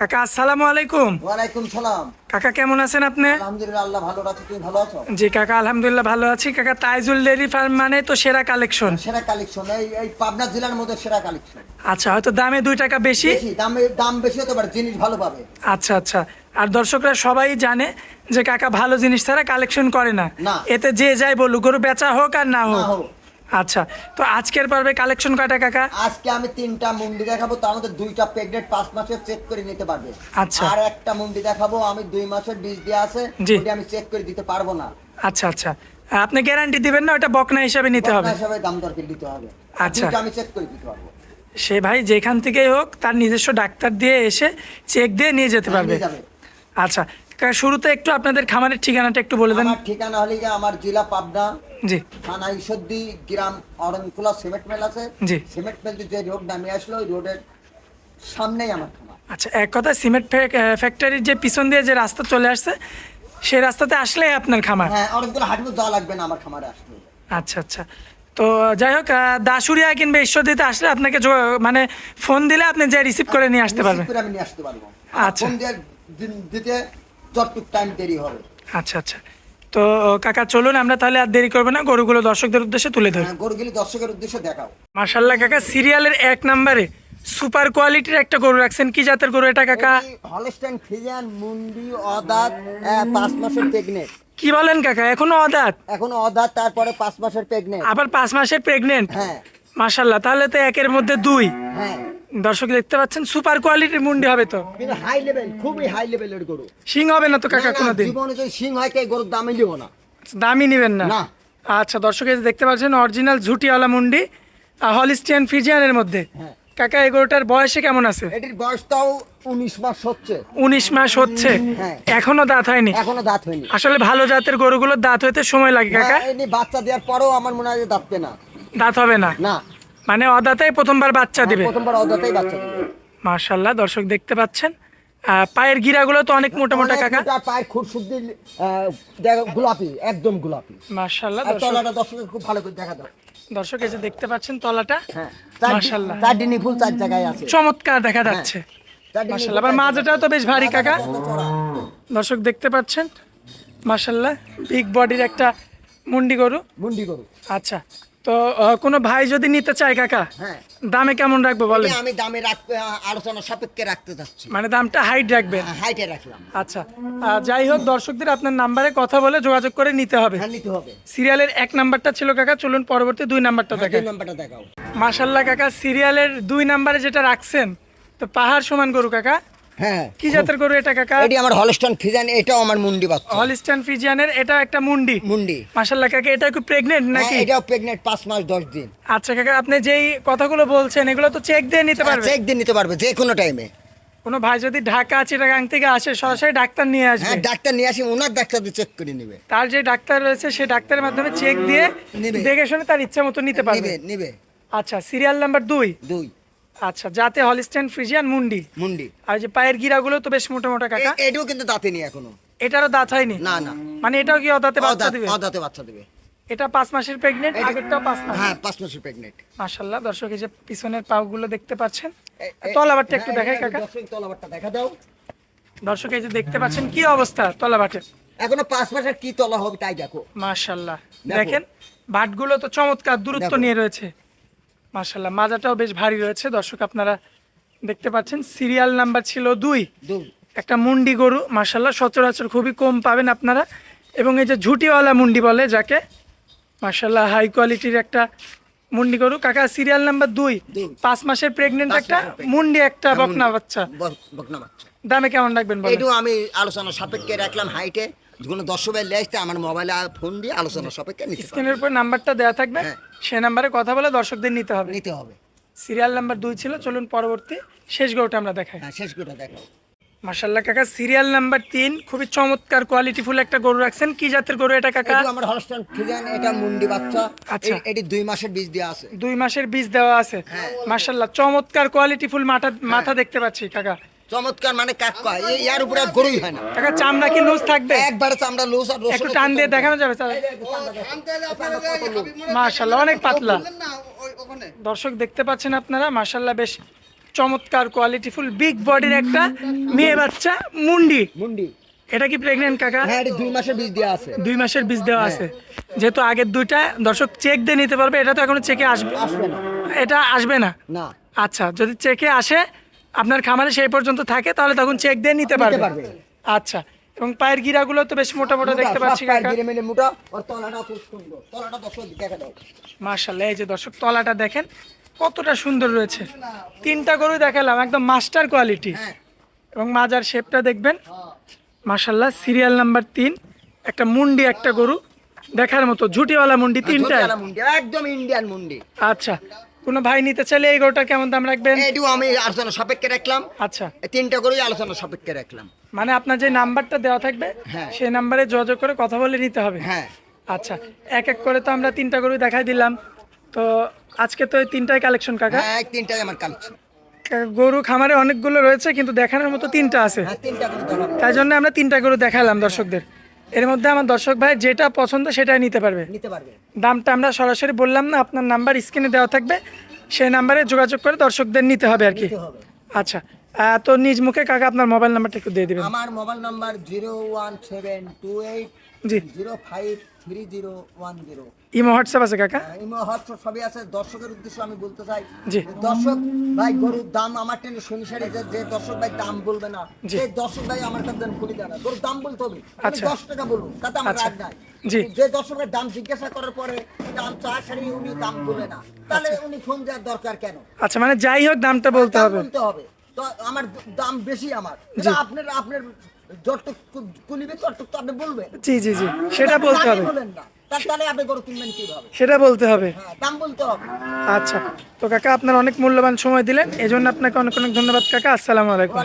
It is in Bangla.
কাকা আসসালামু আলাইকুম। ওয়ালাইকুম সালাম। কাকা কেমন আছেন আপনি? আলহামদুলিল্লাহ আল্লাহ ভালো রাখছে তুমি ভালো আছো? জি কাকা আলহামদুলিল্লাহ ভালো আছি। কাকা তাইজুল ডেয়ারি ফার্ম মানে তো সেরা কালেকশন। সেরা কালেকশন এই এই পাবনা জেলার মধ্যে সেরা কালেকশন। আচ্ছা হয়তো দামে দুই টাকা বেশি? বেশি দাম দাম বেশি হতে পারে জিনিস ভালো পাবে। আচ্ছা আচ্ছা। আর দর্শকরা সবাই জানে যে কাকা ভালো জিনিস ছাড়া কালেকশন করে না। এতে যে যাই বলুক গরু বেচা হোক আর না হোক। আচ্ছা তো আজকের পর্বে কালেকশন কয়টা কাকা? আজকে আমি তিনটা মুন্ডি দেখাবো তার মধ্যে দুইটা প্রেগনেন্ট পাঁচ মাসের চেক করে নিতে পারবে। আচ্ছা। আর একটা মুন্ডি দেখাবো আমি দুই মাসের বীজ দিয়ে আছে। ওটা আমি চেক করে দিতে পারব না। আচ্ছা আচ্ছা। আপনি গ্যারান্টি দিবেন না ওটা বকনা হিসাবে নিতে হবে? হিসাবে দাম দরকার দিতে হবে। আচ্ছা। আমি চেক করে দিতে পারব। সে ভাই যেখান থেকেই হোক তার নিজস্ব ডাক্তার দিয়ে এসে চেক দিয়ে নিয়ে যেতে হ্যাঁ, পারবে। আচ্ছা শুরুতে একটু আপনাদের খামারের ঠিকানাটা একটু বলে দেন। আমার ঠিকানা হলে আমার জেলা পাবনা জি। থানা ঈশ্বরদী গ্রাম অরণখোলা সিমেন্ট মেল আছে। জি। সিমেন্ট মেল যে রোড নামে আসলো ওই রোডের সামনেই আমার খামার। আচ্ছা এক কথা সিমেন্ট ফ্যাক্টরির যে পিছন দিয়ে যে রাস্তা চলে আসছে সেই রাস্তাতে আসলে আপনার খামার? হ্যাঁ অনেকগুলো হাঁটবো যাওয়া লাগবে না আমার খামারে আসলে আচ্ছা আচ্ছা। তো যাই হোক দাসুরিয়া কিংবা ঈশ্বরদীতে আসলে আপনাকে মানে ফোন দিলে আপনি যে রিসিভ করে নিয়ে আসতে পারবেন। আমি নিয়ে আসতে পারব। আচ্ছা। ফোন দিয়ে দিতে যতটুক টাইম দেরি হবে। আচ্ছা আচ্ছা। তো কাকা চলুন আমরা তাহলে আর দেরি করব না। গরুগুলো দর্শকদের উদ্দেশ্যে তুলে ধরি। হ্যাঁ, গরুগুলি দর্শকের উদ্দেশ্যে দেখাও। মার্শাল্লাহ কাকা সিরিয়ালের এক নম্বরে সুপার কোয়ালিটির একটা গরু রাখছেন। কি জাতের গরু এটা কাকা? হলস্টাইন ফিজিয়ান মুন্ডি অদাত পাঁচ মাসের প্রেগনেন্ট কি বলেন কাকা এখনও অদাত? এখন অদাত তারপরে পাঁচ মাসের প্রেগনেন্ট আবার পাঁচ মাসের প্রেগনেন্ট হ্যাঁ। মার্শাল্লাহ তাহলে তো একের মধ্যে দুই। হ্যাঁ। দর্শক দেখতে পাচ্ছেন সুপার কোয়ালিটির মুন্ডি হবে তো। হাই লেভেল খুবই হাই লেভেলের গরু। সিং হবে না তো কাকা না, না, কোনোদিন? জীবনে যদি সিং হয় তাই গরুর দামই লিব না। দামই নেবেন না? না। আচ্ছা দর্শক দেখতে পাচ্ছেন অরিজিনাল ঝুটিওয়ালা মুন্ডি হলিস্টিয়ান ফিজিয়ানের মধ্যে। হ্যাঁ। কাকা এই গরুটার বয়সে কেমন আছে? এটির বয়সটাও উনিশ মাস হচ্ছে। উনিশ মাস হচ্ছে? হ্যাঁ। এখনও দাঁত হয়নি? এখনও দাঁত হয়নি। আসলে ভালো জাতের গরুগুলোর দাঁত হইতে সময় লাগে কাকা। বাচ্চা দেওয়ার পরেও আমার মনে হয় দাঁতবে না। দাঁত হবে না? না। মানে অদাতেই প্রথমবার বাচ্চা দিবে। প্রথমবার অদাতেই বাচ্চা দেবে। মার্শাল্লাহ দর্শক দেখতে পাচ্ছেন। পায়ের গিরাগুলো তো অনেক মোটা মোটা কাকা। পায়ের খুব শুদ্ধি দেখো, গোলাপি একদম গোলাপি। মার্শাল্লাহ দর্শক তলাটা দর্শকের খুব ভালো করে দেখা দাও। দর্শক যে দেখতে পাচ্ছেন তলাটা। হ্যাঁ মার্শাল্লাহ চার ডিনি ফুল চার জায়গায় আছে। চমৎকার দেখা যাচ্ছে। চার ডিনি মার্শাল্লাহ আবার চার মাঝেটাও তো বেশ ভারী কাকা। দর্শক দেখতে পাচ্ছেন মার্শাল্লাহ বিগ বডির একটা মুন্ডি গরু। মুন্ডি গরু। আচ্ছা তো কোনো ভাই যদি নিতে চায় কাকা হ্যাঁ। দামে কেমন রাখব এটা আমি দামে রাখতে আলোচনা সাপেক্ষে রাখতে চাচ্ছি মানে দামটা হাইট রাখবেন হাইটে রাখলাম। আচ্ছা যাই হোক দর্শকদের আপনার নাম্বারে কথা বলে যোগাযোগ করে নিতে হবে। হ্যাঁ নিতে হবে। সিরিয়ালের এক নাম্বারটা ছিল কাকা চলুন পরবর্তী দুই নাম্বারটা দুই দেখেন নাম্বারটা দেখাও। মার্শাল্লাহ কাকা সিরিয়ালের দুই নাম্বারে যেটা রাখছেন তো পাহাড় সমান গরু কাকা। হ্যাঁ। কি জাতের গরু এটা কাকা? এটি আমার হলস্টন ফিজান এটাও আমার মুন্ডি বাচ্চা। হলিস্টান ফিজিয়ানের এটা একটা মুন্ডি? মুন্ডি। মার্শাল্লাহ কাকা এটা কি প্রেগনেন্ট হ্যাঁ, নাকি? এটাও প্রেগনেন্ট পাঁচ মাস দশ দিন। আচ্ছা কাকা আপনি যেই কথাগুলো বলছেন এগুলো তো চেক দিয়ে নিতে পারবে। চেক দিয়ে নিতে পারবে যে কোনো টাইমে কোনো ভাই যদি ঢাকা চিটাগাং থেকে আসে সরাসরি ডাক্তার নিয়ে আসবে। হ্যাঁ ডাক্তার নিয়ে আসি ওনার ডাক্তার দিয়ে চেক করে নিবে। তার যে ডাক্তার রয়েছে সেই ডাক্তারের মাধ্যমে চেক দিয়ে দেখে শুনে তার ইচ্ছা মতো নিতে পারবে। নিবে নিবে। আচ্ছা সিরিয়াল নাম্বার দুই। দুই। আচ্ছা যাতে হলিস্টান ফ্রিজিয়ান মুন্ডি। মুন্ডি। আর যে পায়ের গিরাগুলো তো বেশ মোটা মোটা কাকা এটাও কিন্তু দাঁতে নি এখনও। এটারও দাঁত হয়নি? না না। মানে এটাও কি অদাতে বাচ্চা দিবে? অদাঁতে বাচ্চা দিবে। এটা পাঁচ মাসের প্রেগনেন্ট পাঁচ মাস। হ্যাঁ পাঁচ মাসের প্রেগনেন্ট মাশাল্লাহ দর্শক এই যে পিছনের পাগুলো দেখতে পাচ্ছেন। তলাবারটা একটু দেখাই কাকা। তলাবারটা দেখা দাও। দর্শক এই যে দেখতে পাচ্ছেন কি অবস্থা তলাবাটের? এখনও পাঁচ মাসের কি তলা হবে তাই দেখো। মাশাল্লাহ দেখেন বাটগুলো তো চমৎকার দূরত্ব নিয়ে রয়েছে। মাশাল্লাহ মাজাটাও বেশ ভারী রয়েছে। দর্শক আপনারা দেখতে পাচ্ছেন সিরিয়াল নাম্বার ছিল দুই। একটা মুন্ডি গরু মাশাল্লাহ সচরাচর খুবই কম পাবেন আপনারা। এবং এই যে ঝুটিওয়ালা মুন্ডি বলে যাকে মাশাল্লাহ হাই কোয়ালিটির একটা মুন্ডি গরু। কাকা সিরিয়াল নাম্বার দুই। পাঁচ মাসের প্রেগনেন্ট একটা মুন্ডি একটা বকনা। বাচ্চা। বকনা বাচ্চা। দামে কেমন রাখবেন এটাও আমি আলোচনা সাপেক্ষে রাখলাম হাইটে কোনো দর্শকের লেসতে আমার মোবাইলে ফোন দিয়ে আলোচনা সাপেক্ষে নিতে। স্ক্রিনের উপর নাম্বারটা দেওয়া থাকবে। হ্যাঁ। সে নাম্বারে কথা বলে দর্শকদের নিতে হবে। নিতে হবে। সিরিয়াল নাম্বার দুই ছিল চলুন পরবর্তী শেষ গরুটা আমরা দেখাই। হ্যাঁ শেষ করে দেখো মাশাল্লাহ কাকা সিরিয়াল নাম্বার তিন খুবই চমৎকার কোয়ালিটি ফুল একটা গরু রাখছেন। কি জাতের গরু এটা কাকা? আমার হলস্টাইন ফিজিয়ান এটা মুন্ডি বাচ্চা। আচ্ছা। এটি দুই মাসের বীজ দেওয়া আছে। দুই মাসের বীজ দেওয়া আছে। হ্যাঁ। মাশাল্লাহ চমৎকার কোয়ালিটি ফুল মাথা মাথা দেখতে পাচ্ছি কাকা। চমৎকার মানে কাক কয়? এই ইয়ার উপরে আর গরুই হয় না। কাকা চামড়া কি লুজ থাকবে? একবারে চামড়া লুজ আর একটু টান দিয়ে দেখানো যাবে স্যার মাশাল্লাহ অনেক পাতলা। দর্শক দেখতে পাচ্ছেন আপনারা মাশাল্লাহ বেশ চমৎকার কোয়ালিটিফুল বিগ বডির একটা মেয়ে বাচ্চা মুন্ডি। মুন্ডি। এটা কি প্রেগনেন্ট কাকা? হ্যাঁ এটা দুই মাসের বীজ দেওয়া আছে। দুই মাসের বীজ দেওয়া আছে। যেহেতু আগের দুইটা দর্শক চেক দিয়ে নিতে পারবে এটা তো এখনও চেকে আসবে আসবে না। এটা আসবে না? না। আচ্ছা যদি চেকে আসে আপনার খামারে সেই পর্যন্ত থাকে তাহলে তখন চেক দিয়ে নিতে পারবে। আচ্ছা এবং পায়ের গিরাগুলো তো বেশ মোটা মোটা দেখতে পাচ্ছি মার্শাল্লাহ এই যে দর্শক তলাটা দেখেন কতটা সুন্দর রয়েছে। তিনটা গরু দেখালাম একদম মাস্টার কোয়ালিটি। হ্যাঁ। এবং মাজার শেপটা দেখবেন। মার্শাল্লাহ সিরিয়াল নাম্বার তিন একটা মুন্ডি একটা গরু দেখার মতো ঝুটিওয়ালা মুন্ডি তিনটা একদম ইন্ডিয়ান মুন্ডি। আচ্ছা কোনো ভাই নিতে চাইলে এই গরুটার কেমন দাম রাখবেন? এইটু আমি আলোচনা সাপেক্ষে রাখলাম। আচ্ছা। তিনটা করেই আলোচনা সাপেক্ষে রাখলাম। মানে আপনার যে নাম্বারটা দেওয়া থাকবে হ্যাঁ। সেই নাম্বারে যোগাযোগ করে কথা বলে নিতে হবে। হ্যাঁ। আচ্ছা এক এক করে তো আমরা তিনটা গরু দেখাই দিলাম। তো আজকে তো এই তিনটাই কালেকশন কাকা? হ্যাঁ তিনটাই আমার কালেকশন গরু খামারে অনেকগুলো রয়েছে কিন্তু দেখানোর মতো তিনটা আছে। হ্যাঁ তাই জন্য আমরা তিনটা গরু দেখালাম দর্শকদের। এর মধ্যে আমার দর্শক ভাই যেটা পছন্দ সেটাই নিতে পারবে। নিতে পারবে। দামটা আমরা সরাসরি বললাম না আপনার নাম্বার স্ক্রিনে দেওয়া থাকবে। সেই নাম্বারে যোগাযোগ করে দর্শকদের নিতে হবে আর কি। আচ্ছা তো নিজ মুখে কাকা আপনার মোবাইল নাম্বারটা একটু দিয়ে দিবেন। আমার mobile number zero one seven two eight জি। Zero five three zero one zero. Imo WhatsApp আছে কাকা? ইমো হোয়াটসঅ্যাপ সবই আছে। দর্শকের উদ্দেশ্যে আমি বলতে চাই। জি। দর্শক ভাই গরুর দাম আমার টেনে শুনি সারি যে যে দর্শক ভাই দাম বলবে না। সেই দর্শক ভাই আমার কাছে খুলি গরুর দাম বলতে হবে। আচ্ছা। দশ টাকা বলুন তাতে আমার আচ্ছা। রাগ নাই। জি। যে দর্শকের দাম জিজ্ঞাসা করার পরে দাম চা সারি উনি দাম বলে না। তাহলে উনি ফোন দেওয়ার দরকার কেন? আচ্ছা মানে যাই হোক দামটা বলতে হবে। বলতে হবে। তো আমার দাম বেশি আমার। আপনার আপনার জি জি জি সেটা বলতে হবে। সেটা বলতে হবে। হ্যাঁ বলতে হবে। আচ্ছা তো কাকা আপনার অনেক মূল্যবান সময় দিলেন এই জন্য আপনাকে অনেক অনেক ধন্যবাদ কাকা। আসসালাম আলাইকুম।